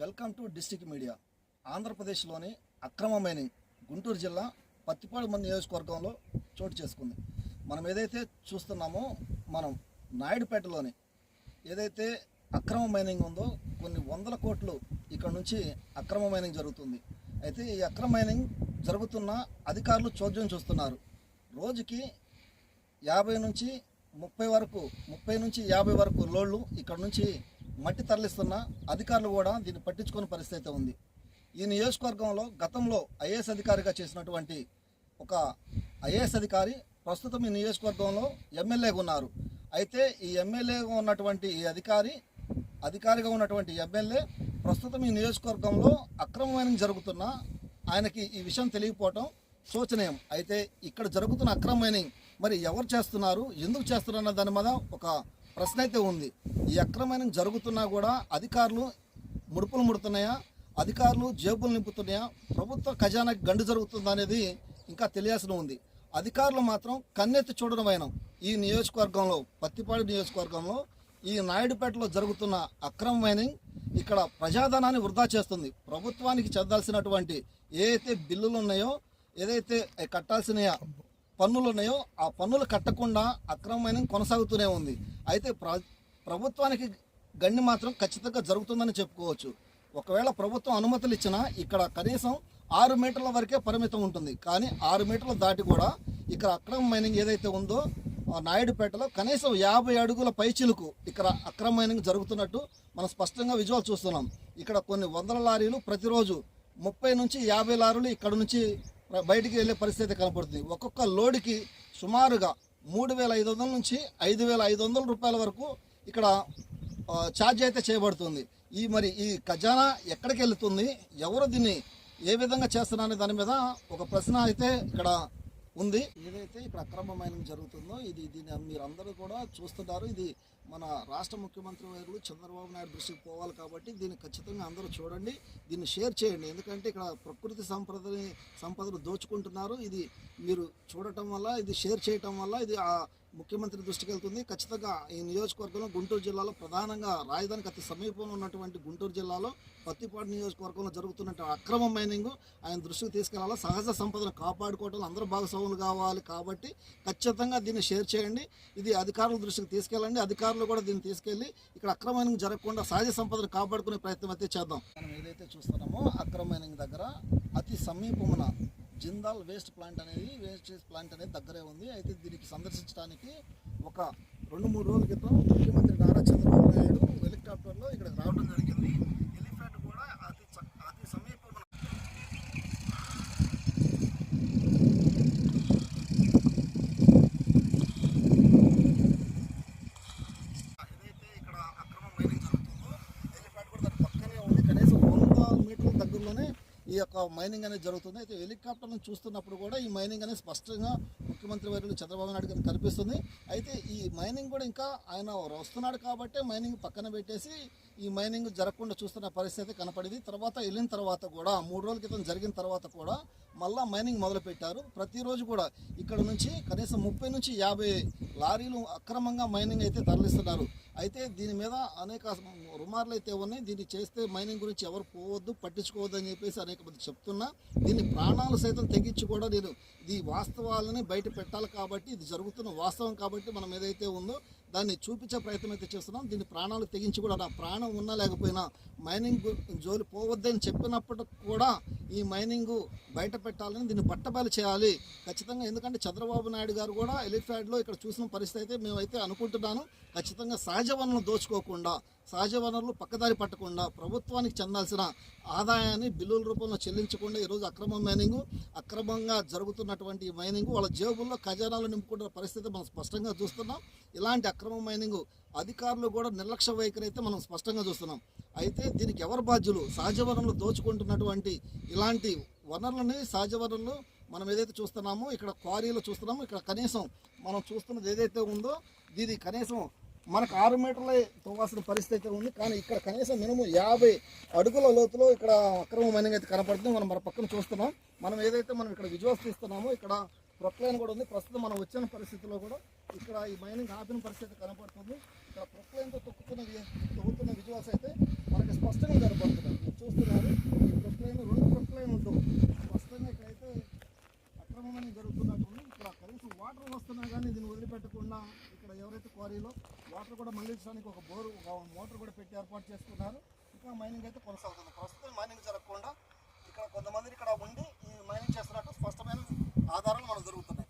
Welcome to district media. ఆంధ్రప్రదేశ్లోని అక్రమ mining Guntur జిల్లా పత్తిపాడు మంది నియోజకవర్గంలో చోటు చేసుకుంది. మనం ఏదైతే చూస్తున్నామో మనం నాయుడుపేటలోని ఏదైతే అక్రమ మైనింగ్ ఉందో కొన్ని వందల కోట్లు ఇక్కడ నుంచి అక్రమ మైనింగ్ జరుగుతుంది. అయితే ఈ అక్రమ మైనింగ్ జరుగుతున్న అధికారులు చోద్యం చూస్తున్నారు. రోజుకి యాభై నుంచి ముప్పై వరకు ముప్పై నుంచి యాభై వరకు లోళ్ళు ఇక్కడ నుంచి మట్టి తరలిస్తున్న అధికారులు కూడా దీన్ని పట్టించుకునే పరిస్థితి అయితే ఉంది. ఈ నియోజకవర్గంలో గతంలో ఐఏఎస్ అధికారిగా చేసినటువంటి ఒక ఐఏఎస్ అధికారి ప్రస్తుతం ఈ నియోజకవర్గంలో ఎమ్మెల్యేగా ఉన్నారు. అయితే ఈ ఎమ్మెల్యేగా ఉన్నటువంటి ఈ అధికారి అధికారిగా ఉన్నటువంటి ఎమ్మెల్యే ప్రస్తుతం ఈ నియోజకవర్గంలో అక్రమమైన జరుగుతున్న ఆయనకి ఈ విషయం తెలియకపోవటం శోచనీయం. అయితే ఇక్కడ జరుగుతున్న అక్రమ మైనింగ్ మరి ఎవరు చేస్తున్నారు ఎందుకు చేస్తున్నారు అన్న దాని మీద ఒక ప్రశ్న అయితే ఉంది. ఈ అక్రమైన జరుగుతున్నా కూడా అధికారులు ముడుపులు ముడుతున్నాయా? అధికారులు జేబులు నింపుతున్నాయా? ప్రభుత్వ ఖజానాకి గండు జరుగుతుందా అనేది ఇంకా తెలియాల్సిన ఉంది. అధికారులు మాత్రం కన్నెత్తి చూడడమైన ఈ నియోజకవర్గంలో పత్తిపాడు నియోజకవర్గంలో ఈ నాయుడుపేటలో జరుగుతున్న అక్రమ మైనింగ్ ఇక్కడ ప్రజాధనాన్ని వృధా చేస్తుంది. ప్రభుత్వానికి చెందాల్సినటువంటి ఏ అయితే బిల్లులు ఉన్నాయో ఏదైతే కట్టాల్సిన పన్నులు ఉన్నాయో ఆ పన్నులు కట్టకుండా అక్రమ మైనింగ్ కొనసాగుతూనే ఉంది. అయితే ప్ర ప్రభుత్వానికి గండి మాత్రం ఖచ్చితంగా జరుగుతుందని చెప్పుకోవచ్చు. ఒకవేళ ప్రభుత్వం అనుమతులు ఇచ్చినా ఇక్కడ కనీసం ఆరు మీటర్ల వరకే పరిమితం ఉంటుంది. కానీ ఆరు మీటర్లు దాటి కూడా ఇక్కడ అక్రమ మైనింగ్ ఏదైతే ఉందో ఆ నాయుడుపేటలో కనీసం యాభై అడుగుల పైచిలుకు ఇక్కడ అక్రమ మైనింగ్ జరుగుతున్నట్టు మనం స్పష్టంగా విజువల్ చూస్తున్నాం. ఇక్కడ కొన్ని వందల లారీలు ప్రతిరోజు ముప్పై నుంచి యాభై లారీలు ఇక్కడ నుంచి బయటికి వెళ్ళే పరిస్థితి కనపడుతుంది. ఒక్కొక్క లోడుకి సుమారుగా మూడు వేల ఐదు వందల నుంచి ఐదు వేల ఐదు వందల రూపాయల వరకు ఇక్కడ ఛార్జ్ అయితే చేయబడుతుంది. ఈ మరి ఈ ఖజానా ఎక్కడికి వెళుతుంది? ఎవరు దీన్ని ఏ విధంగా చేస్తున్నారనే దాని మీద ఒక ప్రశ్న అయితే ఇక్కడ ఉంది. ఏదైతే ఇక్కడ అక్రమ మైనింగ్ జరుగుతుందో ఇది దీన్ని మీరు అందరూ కూడా చూస్తున్నారు. ఇది మన రాష్ట్ర ముఖ్యమంత్రి వర్యులు చంద్రబాబు నాయుడు దృష్టికి పోవాలి కాబట్టి దీన్ని ఖచ్చితంగా అందరూ చూడండి. దీన్ని షేర్ చేయండి. ఎందుకంటే ఇక్కడ ప్రకృతి సంపదని సంపదను దోచుకుంటున్నారు. ఇది మీరు చూడటం వల్ల ఇది షేర్ చేయటం వల్ల ఇది ఆ ముఖ్యమంత్రి దృష్టికి వెళ్తుంది. ఖచ్చితంగా ఈ నియోజకవర్గంలో గుంటూరు జిల్లాలో ప్రధానంగా రాజధానికి అతి సమీపంలో ఉన్నటువంటి గుంటూరు జిల్లాలో పత్తిపాడు నియోజకవర్గంలో జరుగుతున్న అక్రమ మైనింగ్ ఆయన దృష్టికి తీసుకెళ్ళాలి? సహజ సంపదను కాపాడుకోవటం అందరూ భాగస్వాములు కావాలి కాబట్టి ఖచ్చితంగా దీన్ని షేర్ చేయండి. ఇది అధికారుల దృష్టికి తీసుకెళ్ళండి. అధికారులు కూడా దీన్ని తీసుకెళ్ళి ఇక్కడ అక్రమ మైనింగ్ జరగకుండా సహజ సంపదను కాపాడుకునే ప్రయత్నం అయితే చేద్దాం. మనం ఏదైతే చూస్తున్నామో అక్రమ మైనింగ్ దగ్గర అతి సమీపమున జిందాల్ వేస్ట్ ప్లాంట్ అనేది వేస్ట్ ప్లాంట్ అనేది దగ్గరే ఉంది. అయితే దీనికి సందర్శించడానికి ఒక రెండు మూడు రోజుల క్రితం ముఖ్యమంత్రి నారా చంద్రబాబు నాయుడు హెలికాప్టర్లో ఇక్కడ రావడం జరిగింది ఎలిఫెంట్ కూడా అతి చ- అతి సమీపమున ఏదైతే ఇక్కడ అక్రమ మైనింగ్ జరుగుతుందో ఎలిఫెంట్ కూడా దాని పక్కనే ఉంది కనీసం వంద మీటర్ల దగ్గరలోనే ఈ యొక్క మైనింగ్ అనేది జరుగుతుంది. అయితే హెలికాప్టర్ చూస్తున్నప్పుడు కూడా ఈ మైనింగ్ అనేది స్పష్టంగా ముఖ్యమంత్రి వర్యులు చంద్రబాబు నాయుడు గారికి కనిపిస్తుంది. అయితే ఈ మైనింగ్ కూడా ఇంకా ఆయన వస్తున్నాడు కాబట్టి మైనింగ్ పక్కన పెట్టేసి ఈ మైనింగ్ జరగకుండా చూస్తున్న పరిస్థితి కనపడింది. తర్వాత వెళ్ళిన తర్వాత కూడా మూడు రోజుల క్రితం జరిగిన తర్వాత కూడా మళ్ళా మైనింగ్ మొదలుపెట్టారు. ప్రతిరోజు కూడా ఇక్కడ నుంచి కనీసం ముప్పై నుంచి యాభై లారీలు అక్రమంగా మైనింగ్ అయితే తరలిస్తున్నారు. అయితే దీని మీద అనేక రుమార్లు అయితే ఉన్నాయి. దీన్ని చేస్తే మైనింగ్ గురించి ఎవరు పోవద్దు పట్టించుకోవద్దు అని చెప్పేసి అనేక మంది చెప్తున్నా. దీన్ని ప్రాణాలు సైతం తెగించి కూడా నేను ఈ వాస్తవాలని బయట పెట్టాలి కాబట్టి ఇది జరుగుతున్న వాస్తవం కాబట్టి మనం ఏదైతే ఉందో దాన్ని చూపించే ప్రయత్నం అయితే చేస్తున్నాం. దీన్ని ప్రాణాలు తెగించి కూడా ప్రాణం ఉన్నా లేకపోయినా మైనింగ్ జోలి పోవద్దని చెప్పినప్పటికి కూడా ఈ మైనింగ్ బయట పెట్టాలని దీన్ని బట్టబయలు చేయాలి. ఖచ్చితంగా ఎందుకంటే చంద్రబాబు నాయుడు గారు కూడా ఎలిఫాడ్లో ఇక్కడ చూసిన పరిస్థితి అయితే మేమైతే అనుకుంటున్నాను. ఖచ్చితంగా సహజ వనరులు దోచుకోకుండా సహజ వనరులు పక్కదారి పట్టకుండా ప్రభుత్వానికి చెందాల్సిన ఆదాయాన్ని బిల్లుల రూపంలో చెల్లించకుండా ఈరోజు అక్రమ మైనింగ్ అక్రమంగా జరుగుతున్నటువంటి మైనింగ్ వాళ్ళ జేబుల్లో ఖజానాలు నింపుకుంటున్న పరిస్థితి మనం స్పష్టంగా చూస్తున్నాం. ఇలాంటి అక్రమ మైనింగ్ అధికారులు కూడా నిర్లక్ష్య వైఖరి అయితే మనం స్పష్టంగా చూస్తున్నాం. అయితే దీనికి ఎవరు బాధ్యులు? సహజ వనరులు దోచుకుంటున్నటువంటి ఇలాంటి వనరులని సహజ వనరులు మనం ఏదైతే చూస్తున్నామో ఇక్కడ క్వారీలు చూస్తున్నామో ఇక్కడ కనీసం మనం చూస్తున్నది ఏదైతే ఉందో దీని కనీసం మనకు ఆరు మీటర్లే తోవాల్సిన పరిస్థితి ఉంది. కానీ ఇక్కడ కనీసం మినిమం యాభై అడుగుల లోతులో ఇక్కడ అక్రమ మైనింగ్ అయితే కనపడుతుంది. మనం మన పక్కన చూస్తున్నాం. మనం ఏదైతే మనం ఇక్కడ విజువల్స్ తీస్తున్నామో ఇక్కడ ప్రొక్లైన్ కూడా ఉంది. ప్రస్తుతం మనం వచ్చిన పరిస్థితిలో కూడా ఇక్కడ ఈ మైనింగ్ ఆపిన పరిస్థితి కనపడుతుంది. ఇక్కడ ప్రొక్లైన్తో తొక్కుతున్న తొక్కుతున్న విజువల్స్ అయితే మనకి స్పష్టంగా కనపడుతున్నాయి. మీరు చూస్తున్నారు ఈ ప్రొక్లైన్ రెండు ప్రొక్లైన్ ఉంటుంది స్పష్టంగా ఇక్కడైతే అక్రమమైన జరుగుతున్నట్టు ఇక్కడ కనీసం వాటర్ వస్తున్నా కానీ దీన్ని వదిలిపెట్టకుండా ఇక్కడ ఎవరైతే క్వారీలో వాటర్ కూడా మళ్ళించడానికి ఒక బోరు ఒక మోటార్ కూడా పెట్టి ఏర్పాటు చేసుకున్నారు. ఇంకా మైనింగ్ అయితే కొనసాగుతుంది. ప్రస్తుతం మైనింగ్ జరగకుండా ఇక్కడ కొంతమంది ఇక్కడ ఉండి ఈ మైనింగ్ చేస్తున్నట్టు స్పష్టమైన ఆధారాలు మనకు దొరుకుతున్నాయి.